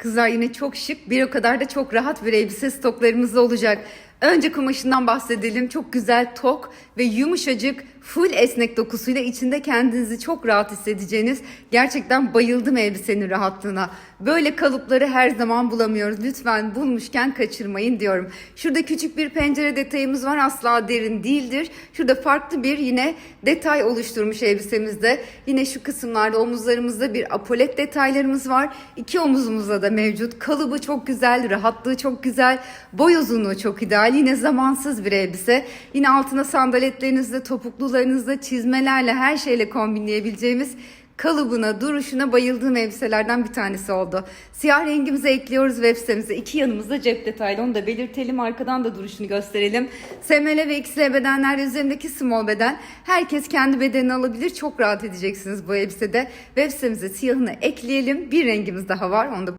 Kızlar yine çok şık, bir o kadar da çok rahat bir elbise stoklarımız olacak. Önce kumaşından bahsedelim. Çok güzel tok ve yumuşacık full esnek dokusuyla içinde kendinizi çok rahat hissedeceğiniz. Gerçekten bayıldım elbisenin rahatlığına. Böyle kalıpları her zaman bulamıyoruz. Lütfen bulmuşken kaçırmayın diyorum. Şurada küçük bir pencere detayımız var. Asla derin değildir. Şurada farklı bir yine detay oluşturmuş elbisemizde. Yine şu kısımlarda omuzlarımızda bir apolet detaylarımız var. İki omuzumuzda da mevcut. Kalıbı çok güzel, rahatlığı çok güzel. Boy uzunluğu çok ideal. Yine zamansız bir elbise. Yine altına sandaletlerinizle, topuklularınızla, çizmelerle, her şeyle kombinleyebileceğimiz kalıbına, duruşuna bayıldığım elbiselerden bir tanesi oldu. Siyah rengimizi ekliyoruz web sitemize. İki yanımızda cep detaylı onu da belirtelim. Arkadan da duruşunu gösterelim. SML ve XL bedenler üzerindeki small beden. Herkes kendi bedenini alabilir. Çok rahat edeceksiniz bu elbisede. Web sitemize siyahını ekleyelim. Bir rengimiz daha var. Onu da